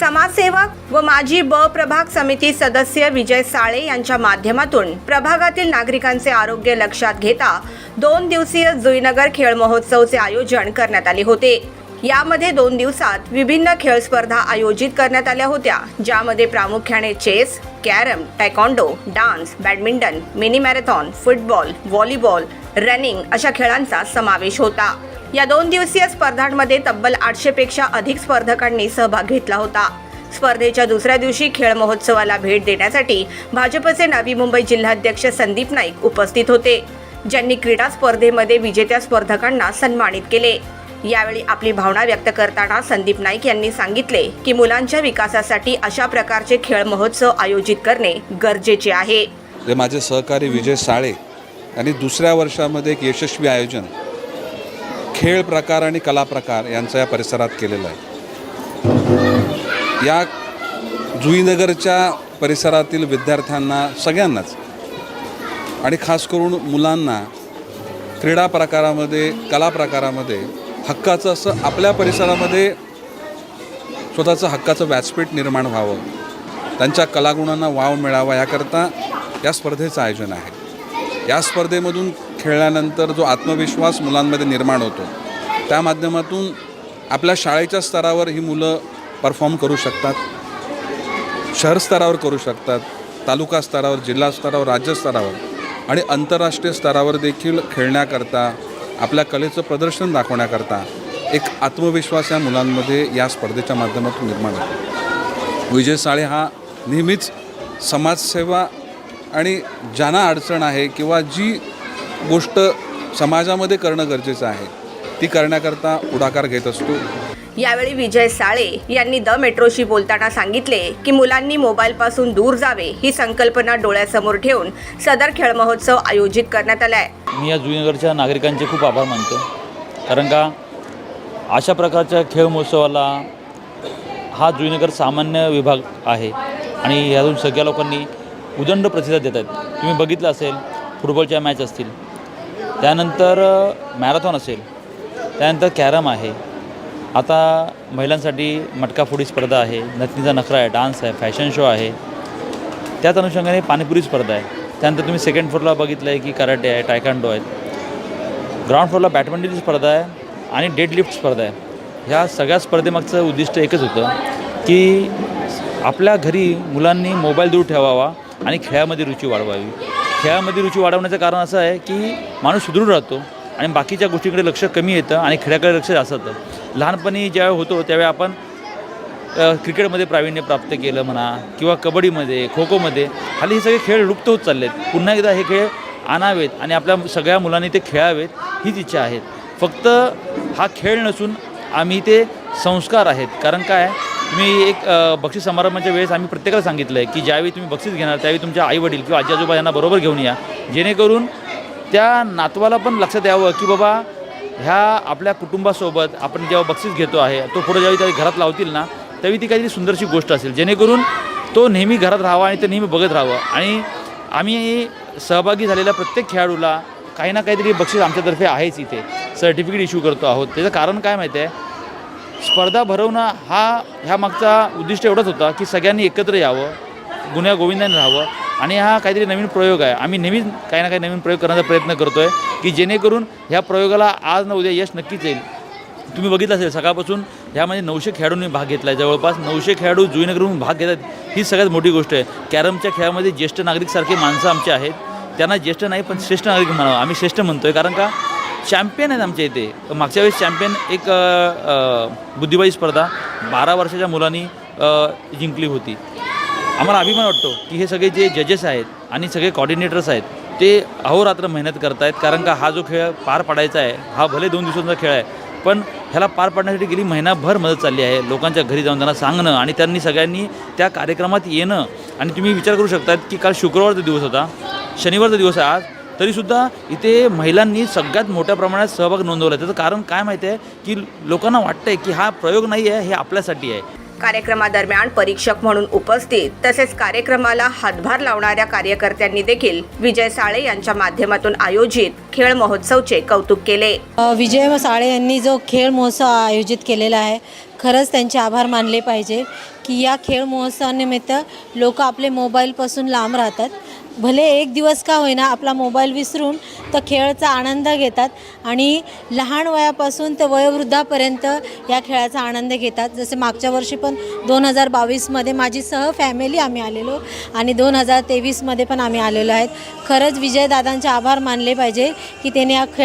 समाजसेवक व माजी ब प्रभाग समिती सदस्य विजय साळे यांच्या माध्यमातून प्रभागातील नागरिकांचे आरोग्य लक्षात घेता दोन दिवसीय जुईनगर खेळ महोत्सवचे आयोजन करण्यात आले होते. यामध्ये दोन दिवसात विभिन्न खेळ स्पर्धा आयोजित करण्यात आल्या होत्या ज्यामध्ये प्रामुख्याने chess carrom taekwondo dance badminton mini marathon football volleyball running अशा खेळांचा समावेश होता. या दोन दिवसीय स्पर्धांमध्ये तब्बल आठशेपेक्षा अधिक स्पर्धकांनी सहभाग घेतला होता. स्पर्धेच्या दुसऱ्या दिवशी खेळ महोत्सवाला भेट देण्यासाठी भाजपचे नवी मुंबई जिल्हाध्यक्ष संदीप नाईक उपस्थित होते ज्यांनी क्रीडा स्पर्धेमध्ये विजेत्या स्पर्धकांना सन्मानित केले. यावेळी आपली भावना व्यक्त करताना संदीप नाईक यांनी सांगितले की मुलांच्या विकासासाठी अशा प्रकारचे खेळ महोत्सव आयोजित करणे गरजेचे आहे. माझे सहकारी विजय साळे यांनी दुसऱ्या वर्षामध्ये एक यशस्वी आयोजन खेळ प्रकार आणि कला प्रकार यांचं या परिसरात केलेलं आहे. या जुईनगरच्या परिसरातील विद्यार्थ्यांना सगळ्यांनाच आणि खास करून मुलांना क्रीडा प्रकारामध्ये कला प्रकारामध्ये हक्काचं असं आपल्या परिसरामध्ये स्वतःचं हक्काचं व्यासपीठ निर्माण व्हावं त्यांच्या कलागुणांना वाव मिळावा याकरता या स्पर्धेचं आयोजन आहे. या स्पर्धेमधून खेळल्यानंतर जो आत्मविश्वास मुलांमध्ये निर्माण होतो त्या माध्यमातून आपल्या शाळेच्या स्तरावर ही मुलं परफॉर्म करू शकतात शहर स्तरावर करू शकतात तालुका स्तरावर जिल्हा स्तरावर राज्य स्तरावर आणि आंतरराष्ट्रीय स्तरावर देखील खेळण्याकरता आपल्या कलेचं प्रदर्शन दाखवण्याकरता एक आत्मविश्वास या मुलांमध्ये या स्पर्धेच्या माध्यमातून निर्माण होतो. विजय साळे हा नेहमीच समाजसेवा आणि ज्यांना अडचण आहे किंवा जी गोष्ट समाजामध्ये करणं गरजेचं आहे. ती करण्याकरता पुढाकार घेत असतो. यावेळी विजय साळे यांनी द मेट्रोशी बोलताना सांगितले की मुलांनी मोबाईलपासून दूर जावे ही संकल्पना डोळ्यासमोर ठेवून सदर खेळ महोत्सव आयोजित करण्यात आलाय. मी या जुनीनगरच्या नागरिकांचे खूप आभार मानतो. कारण का अशा प्रकारच्या खेळ महोत्सवाला हा जुनीनगर सामान्य विभाग आहे आणि ह्यातून सगळ्या लोकांनी उदंड प्रतिसाद देत आहेत. तुम्ही बघितलं असेल फुटबॉलच्या मॅच असतील. त्यानंतर मॅरेथॉन असेल. त्यानंतर कॅरम आहे. आता महिलांसाठी मटकाफोडी स्पर्धा आहे. नथनीचा नखरा आहे डान्स आहे फॅशन शो आहे. त्याच अनुषंगाने पाणीपुरी स्पर्धा आहे. त्यानंतर तुम्ही सेकंड फ्लोरला बघितलं आहे की कराटे आहे टायकांडो आहेत. ग्राउंड फ्लोरला बॅडमिंटनची स्पर्धा आहे आणि डेडलिफ्ट स्पर्धा आहे. ह्या सगळ्या स्पर्धेमागचं उद्दिष्ट एकच होतं की आपल्या घरी मुलांनी मोबाईल दूर ठेवावा आणि खेळामध्ये रुची वाढवावी. खेळामध्ये रुची वाढवण्याचं कारण असं आहे की माणूस सुदृढ राहतो आणि बाकीच्या गोष्टीकडे लक्ष कमी येतं आणि खेळाकडे लक्ष जास्त येतं लहानपणी ज्यावेळी होतो त्यावेळी आपण क्रिकेटमध्ये प्रावीण्य प्राप्त केलं म्हणा किंवा कबड्डीमध्ये खो खोमध्ये हल्ली हे सगळे खेळ लुप्त होत चालले आहेत पुन्हा एकदा हे खेळ आणावेत आणि आपल्या सगळ्या मुलांनी ते खेळावेत हीच इच्छा आहे. फक्त हा खेळ नसून आम्ही ते संस्कार आहेत. कारण काय? तुम्ही एक बक्षीस समारंभाच्या वेळेस आम्ही प्रत्येकाला सांगितलं आहे की ज्यावेळी तुम्ही बक्षीस घेणार त्यावेळी तुमच्या आईवडील किंवा आजी आजोबा यांना बरोबर घेऊन या. जेणेकरून त्या नातवाला पण लक्षात यावं की बाबा ह्या आपल्या कुटुंबासोबत आपण जेव्हा बक्षीस घेतो आहे तो पुढे ज्यावेळी त्यावेळी घरात लावतील ना त्यावेळी ती काहीतरी सुंदरशी गोष्ट असेल. जेणेकरून तो नेहमी घरात राहावा आणि ते नेहमी बघत राहावं. आणि आम्ही सहभागी झालेल्या प्रत्येक खेळाडूला काही ना काहीतरी बक्षीस आमच्यातर्फे आहेच इथे. सर्टिफिकेट इश्यू करतो आहोत. त्याचं कारण काय माहिती आहे? स्पर्धा भरवणं हा ह्या मागचा उद्दिष्ट एवढंच होता की सगळ्यांनी एकत्र यावं गुन्ह्या गोविंदाने राहावं आणि हा काहीतरी नवीन प्रयोग आहे. आम्ही नेहमीच काही ना काही नवीन प्रयोग करण्याचा प्रयत्न करतो आहे की जेणेकरून ह्या प्रयोगाला आज ना उद्या यश नक्कीच येईल. तुम्ही बघितलं असेल सकाळपासून ह्यामध्ये नऊशे खेळाडूंनी भाग घेतला आहे जवळपास नऊशे खेळाडू जुईनगरहून भाग घेतात ही सगळ्यात मोठी गोष्ट आहे. कॅरमच्या खेळामध्ये ज्येष्ठ नागरिकसारखी माणसं आमचे आहेत. त्यांना ज्येष्ठ नाही पण श्रेष्ठ नागरिक म्हणावं. आम्ही श्रेष्ठ म्हणतो आहे कारण का? चॅम्पियन आहेत आमच्या इथे. मागच्या वेळेस चॅम्पियन एक बुद्धिबाई स्पर्धा बारा वर्षाच्या मुलांनी जिंकली होती. आम्हाला अभिमान वाटतो की हे सगळे जे जजेस आहेत आणि सगळे कॉर्डिनेटर्स आहेत ते अहोरात्र मेहनत करत आहेत कारण का हा जो खेळ पार पाडायचा आहे हा भले दोन दिवसांचा खेळ आहे पण ह्याला पार पाडण्यासाठी गेली महिनाभर मदत चालली आहे. लोकांच्या घरी जाऊन त्यांना सांगणं आणि त्यांनी सगळ्यांनी त्या कार्यक्रमात येणं. आणि तुम्ही विचार करू शकतात की काल शुक्रवारचा दिवस होता. शनिवारचा दिवस आहे आज. तरीसुद्धा इथे महिलांनी सगळ्यात मोठ्या प्रमाणात सहभाग नोंदवला. त्याचं कारण काय माहिती आहे? की लोकांना वाटतंय की हा प्रयोग नाही आहे हे आपल्यासाठी आहे. कार्यक्रमादरम्यान परीक्षक म्हणून उपस्थित तसेच कार्यक्रमाला हातभार लावणाऱ्या कार्यकर्त्यांनी देखील विजय साळे यांच्या माध्यमातून आयोजित खेळ महोत्सवचे कौतुक केले. विजय साळे यांनी जो खेळ महोत्सव आयोजित केलेला आहे खरंच त्यांचे आभार मानले पाहिजे की या खेळ महोत्सवानिमित्त लोक आपले मोबाईलपासून लांब राहतात. भले एक दिवस का होईना आपला मोबाईल विसरून तर खेळचा आनंद घेतात आणि लहान वयापासून तर वयोवृद्धापर्यंत या खेळाचा आनंद घेतात. जसे मागच्या वर्षी पण दोन हजार बावीसमध्ये माझी सह फॅमिली आम्ही आलेलो आणि दोन हजार तेवीसमध्ये पण आम्ही आलेलो आहेत. खरंच विजयदादांचे आभार मानले पाहिजे की त्याने हा खेळ